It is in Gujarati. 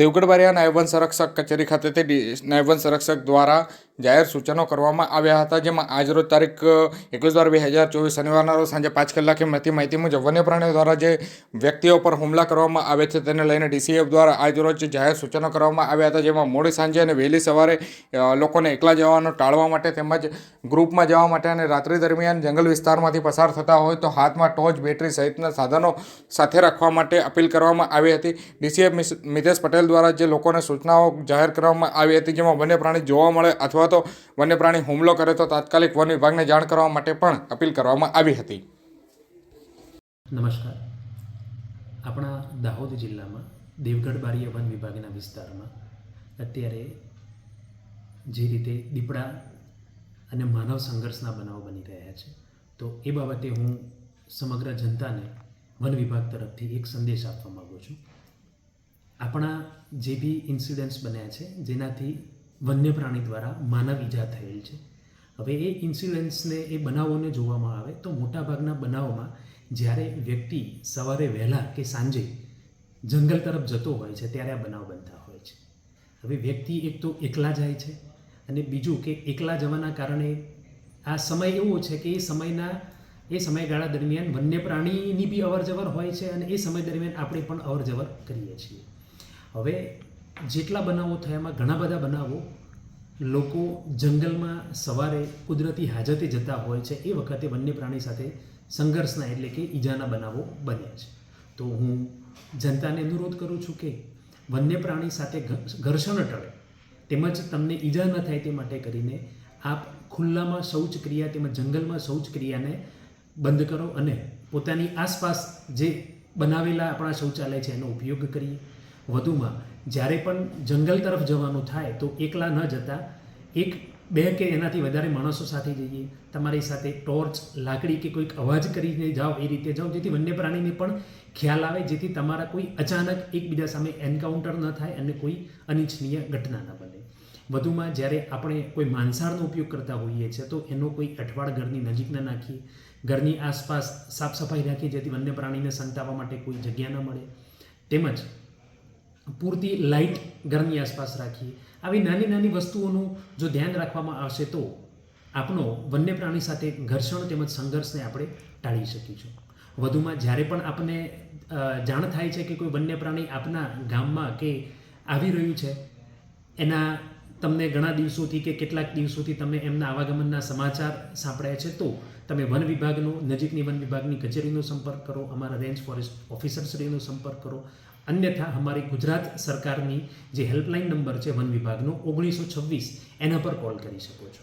દેવગઢ બારિયા નાયબ વન સંરક્ષક કચેરી ખાતેથી નાયબ વન સંરક્ષક દ્વારા જાહેર સૂચનો કરવામાં આવ્યા હતા, જેમાં આજરોજ તારીખ એકવીસ બાર બે હજાર ચોવીસ શનિવારના રોજ સાંજે પાંચ કલાકે મળતી માહિતી મુજબ વન્ય પ્રાણીઓ દ્વારા જે વ્યક્તિઓ પર હુમલા કરવામાં આવે છે તેને લઈને ડીસીએફ દ્વારા આજરોજ જાહેર સૂચનો કરવામાં આવ્યા હતા, જેમાં મોડી સાંજે અને વહેલી સવારે લોકોને એકલા જવાનું ટાળવા માટે તેમજ ગ્રુપમાં જવા માટે અને રાત્રિ દરમિયાન જંગલ વિસ્તારમાંથી પસાર થતા હોય તો હાથમાં ટોર્ચ બેટરી સહિતના સાધનો સાથે રાખવા માટે અપીલ કરવામાં આવી હતી. ડીસીએફ મિતેશ પટેલ દ્વારા જે લોકોને સૂચનાઓ જાહેર કરવામાં આવી હતી, જેમાં વન્ય પ્રાણી જોવા મળે અથવા તો વન્ય પ્રાણી હુમલો કરે તો તાત્કાલિક વન વિભાગને જાણ કરવા માટે પણ અપીલ કરવામાં આવી હતી. નમસ્કાર. આપણા દાહોદ જિલ્લામાં દેવગઢ બારીય વન વિભાગના વિસ્તારમાં અત્યારે જે રીતે દીપડા અને માનવ સંઘર્ષના બનાવો બની રહ્યા છે, તો એ બાબતે હું સમગ્ર જનતાને વન વિભાગ તરફથી એક સંદેશ આપવા માગું છું. આપણા જે બી ઇન્સિડન્ટ્સ બન્યા છે, જેનાથી વન્ય પ્રાણી દ્વારા માનવ ઈજા થયેલ છે. હવે એ ઇન્સ્યુરન્સને, એ બનાવોને જોવામાં આવે તો મોટાભાગના બનાવોમાં જ્યારે વ્યક્તિ સવારે વહેલા કે સાંજે જંગલ તરફ જતો હોય છે, ત્યારે આ બનાવ બનતા હોય છે. હવે વ્યક્તિ એક તો એકલા જાય છે અને બીજું કે એકલા જવાના કારણે આ સમય એવો છે કે એ સમયના, એ સમયગાળા દરમિયાન વન્ય પ્રાણીની બી અવરજવર હોય છે અને એ સમય દરમિયાન આપણે પણ અવરજવર કરીએ છીએ. હવે જેટલા બનાવો થયા, એમાં ઘણા બધા બનાવો લોકો જંગલમાં સવારે કુદરતી હાજતે જતા હોય છે. એ વખતે વન્ય પ્રાણી સાથે સંઘર્ષના એટલે કે ઈજાના બનાવો બન્યા છે. તો હું જનતાને અનુરોધ કરું છું કે વન્ય પ્રાણી સાથે ઘર્ષણ ટળે તેમજ તમને ઈજા ન થાય તે માટે કરીને આપ ખુલ્લામાં શૌચ ક્રિયા તેમજ જંગલમાં શૌચ ક્રિયાને બંધ કરો અને પોતાની આસપાસ જે બનાવેલા આપણા શૌચાલય છે એનો ઉપયોગ કરીએ. વધુમાં, જ્યારે પણ જંગલ તરફ જવાનું થાય તો એકલા ન જતા, એક, બે કે એનાથી વધારે માણસો સાથે જઈએ, તમારી સાથે ટોર્ચ, લાકડી કે કોઈક અવાજ કરીને જાઓ, એ રીતે જાઓ, જેથી વન્ય પ્રાણીને પણ ખ્યાલ આવે, જેથી તમારા કોઈ અચાનક એકબીજા સામે એન્કાઉન્ટર ન થાય અને કોઈ અનિચ્છનીય ઘટના ન બને. વધુમાં, જ્યારે આપણે કોઈ માંસાહારનો ઉપયોગ કરતા હોઈએ છીએ, તો એનો કોઈ અઠવાડ ઘરની નજીક ન નાખીએ. ઘરની આસપાસ સાફ સફાઈ રાખીએ, જેથી વન્ય પ્રાણીને સંતાવવા માટે કોઈ જગ્યા ન મળે. તેમજ પૂરતી લાઇટ ઘરની આસપાસ રાખીએ. આવી નાની નાની વસ્તુઓનું જો ધ્યાન રાખવામાં આવશે તો આપણો વન્ય પ્રાણી સાથે ઘર્ષણ તેમજ સંઘર્ષને આપણે ટાળી શકીશું. વધુમાં જ્યારે પણ આપણને જાણ થાય છે કે કોઈ વન્ય પ્રાણી આપના ગામમાં કે આવી રહ્યું છે, એના તમને ઘણા દિવસોથી કે કેટલાક દિવસોથી તમે એમના આવાગમનના સમાચાર સાંભળ્યા છે, તો તમે વન વિભાગનો, નજીકની વન વિભાગની કચેરીનો સંપર્ક કરો, અમારા રેન્જ ફોરેસ્ટ ઓફિસરશ્રીનો સંપર્ક કરો. અન્યથા, અમારી ગુજરાત સરકારની જે હેલ્પલાઇન નંબર છે વન વિભાગનો, ઓગણીસો છવ્વીસ, એના પર કોલ કરી શકો છો.